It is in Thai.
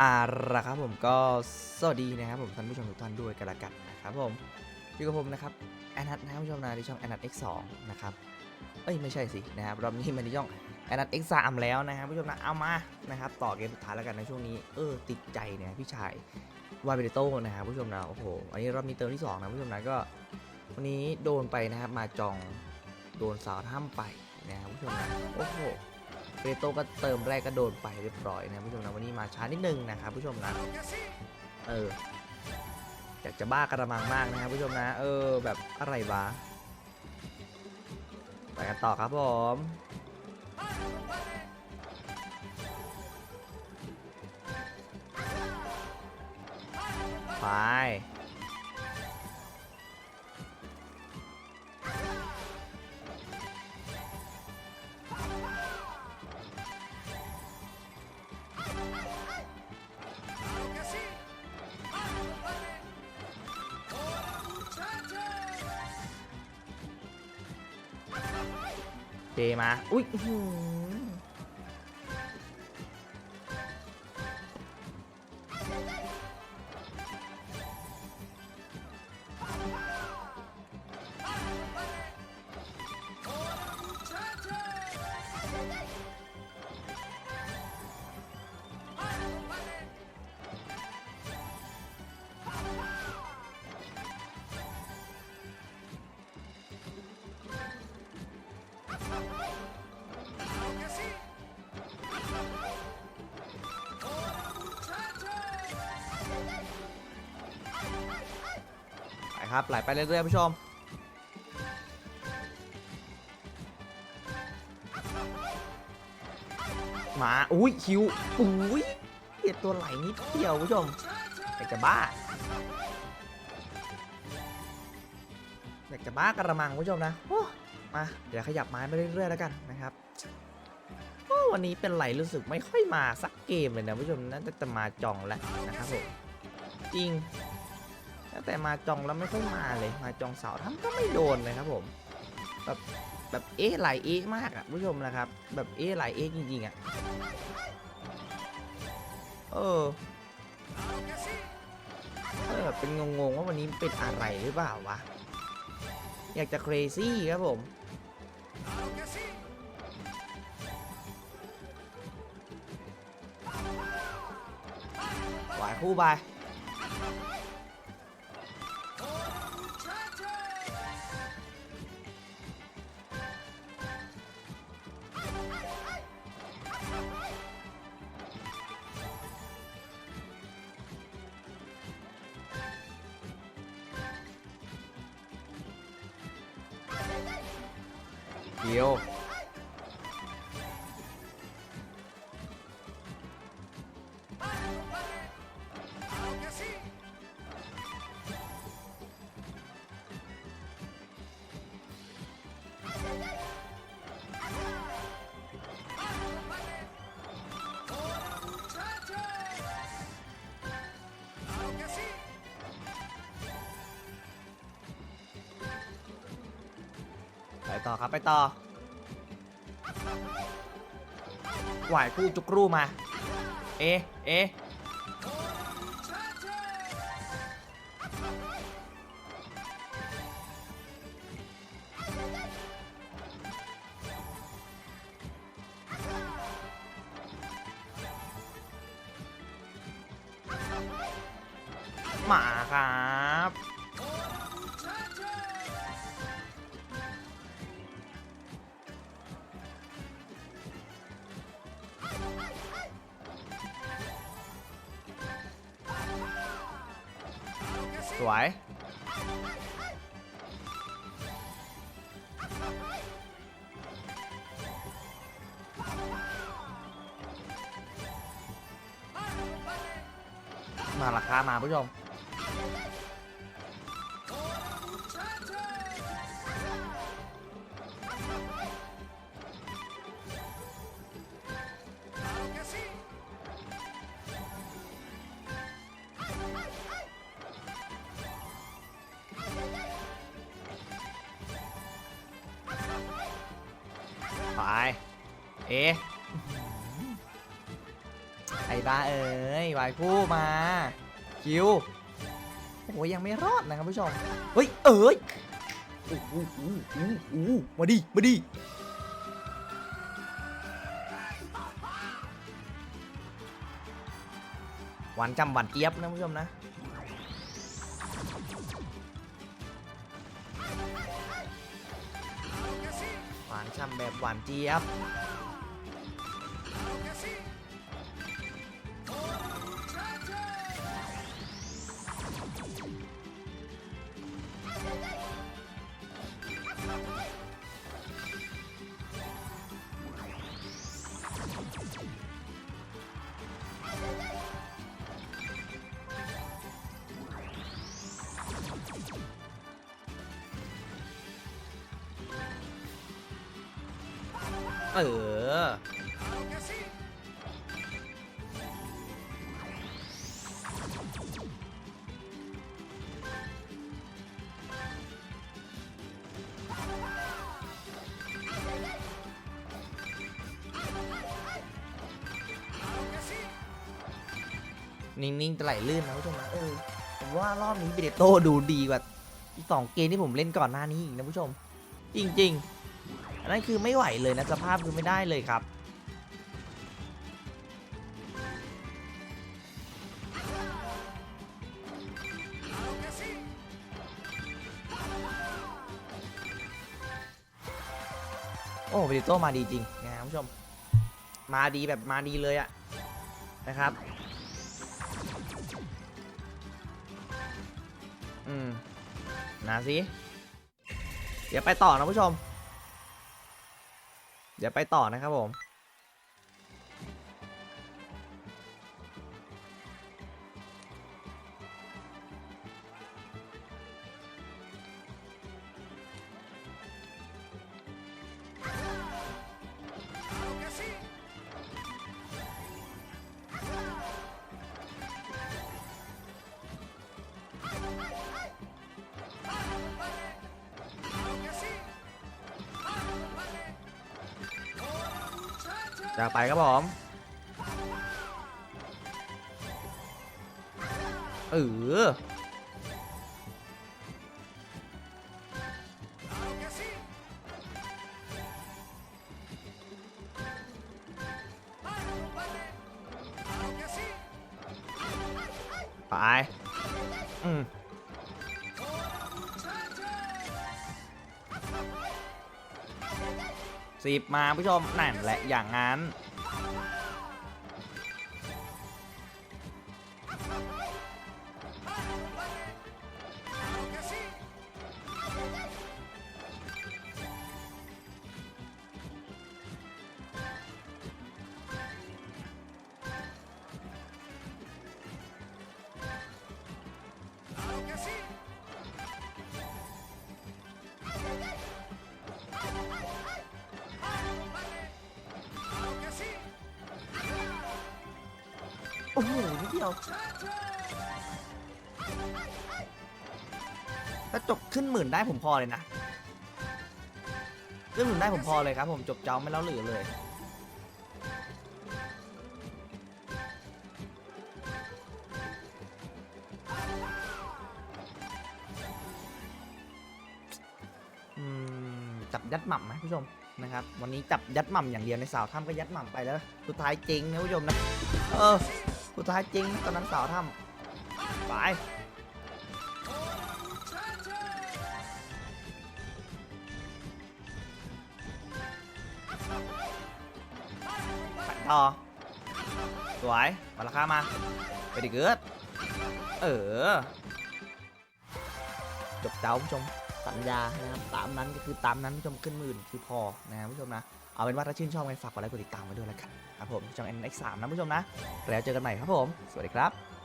อาละครับผมก็สวัสดีนะครับผมท่านผู้ชมทุกท่านด้วยกันละกันนะครับผมอยู่กับผมนะครับแอนัทนะครับผู้ชมนะที่ช่องแอนัท X2 นะครับเอ้ยไม่ใช่สินะครับรอบนี้มาที่ช่องแอนัท X3 แล้วนะครับผู้ชมนะเอามานะครับต่อเกมสุดท้ายแล้วกันในช่วงนี้เออติดใจเนี่ยพี่ชายวาเบโต้นะครับผู้ชมนะโอ้โหอันนี้รอบนี้เติมที่สองนะผู้ชมนะก็วันนี้โดนไปนะครับมาจองโดนสาวถ้ำไปนะครับผู้ชมนะโอ้โห เปโตก็เติมแรกก็โดนไปเรียบร้อยนะผู้ชมนะวันนี้มาช้านิดนึงนะครับผู้ชมนะเอออยากจะบ้ากระมังมากนะครับผู้ชมนะ เออแบบอะไรวะไปกันต่อครับผมไป เจมา อุ้ย ครับไหลไปเรื่อยๆผู้ชมมาอุ้ยคิวอุ้ยเดียตัวไหลนิดเดียวผู้ชมอยากจะบ้าอยากจะบ้ากระมังผู้ชมนะมาเดี๋ยวขยับไม้ไปเรื่อยๆแล้วกันนะครับวันนี้เป็นไหลรู้สึกไม่ค่อยมาสักเกมเลยนะผู้ชมน่าจะมาจองแล้วนะครับผมจริง แต่มาจองแล้วไม่ค่อยมาเลย มาจองเสาทำก็ไม่โดนเลยครับผมแบบแบบเอ๊ะหลายเอ๊ะมากอะผู้ชมนะครับ แบบเอ๊ะหลายเอ๊ะจริงๆอะเออเออเป็นงงๆว่าวันนี้เป็นอะไรหรือเปล่าวะอยากจะ crazy ครับผมหวายคู่ไป เดียว ต่อครับไปต่อหวายคู่จุกรูมา เอ๊ะเอ๊ะมา สวย มาราคามาผู้ชม เอะไอ้บ้าเอ้ยวายคู่มา คิว โอ้ยยังไม่รอดนะครับผู้ชม เฮ้ย เอ้ยอู้อู้อู้อู้มาดิ มาดิ หวานจำหวานเจี๊ยบนะผู้ชมนะ หวานช่ำแบบหวานเจี๊ยบ เออ นิ่งๆแต่ไหลลื่นนะผู้ชมนะเออผมว่ารอบนี้เบเดโต้ดูดีกว่าอีกสองเกมที่ผมเล่นก่อนหน้านี้อีกนะผู้ชม จริงๆอันนั้นคือไม่ไหวเลยนะสภาพคือไม่ได้เลยครับโอ้เบเดโต้มาดีจริงนะครับผู้ชม มาดีแบบมาดีเลยอะนะครับ อืมนะสิเดี๋ยวไปต่อนะผู้ชม เดี๋ยวไปต่อนะครับผม จะไปครับผมเออไปอืม สิบมาผู้ชมนั่นแหละอย่างนั้น อ้โหนิดเดียวถ้าจบขึ้นหมื่นได้ผมพอเลยนะขึ้นหมื่นได้ผมพอเลยครับ ผมจบเจ้าไม่แล้วหลือเลยจับยัดหม่ำไหมผู้ชมนะครับ วันนี้จับยัดหม่ำอย่างเดียวในสาวถ้ำก็ยัดหม่ำไปแล้ว สุดท้ายจริงนะผู้ชมนะ เออ สุดท้ายจริงตอนนั้นสาวถ้ำไปไปต่อสวยมาราคามา ไปดิเกิด เออ จบเจ้าผู้ชม สัญญานะครับตามนั้นก็คือตามนั้นผู้ชมขึ้นหมื่นคือพอนะครับผู้ชมนะเอาเป็นว่าถ้าชื่นชอบกันฝากกดไลค์กดติดตามไว้ด้วยแล้วกันครับผมช่อง NX3 นะผู้ชมนะแล้วเจอกันใหม่ครับผม สวัสดีครับ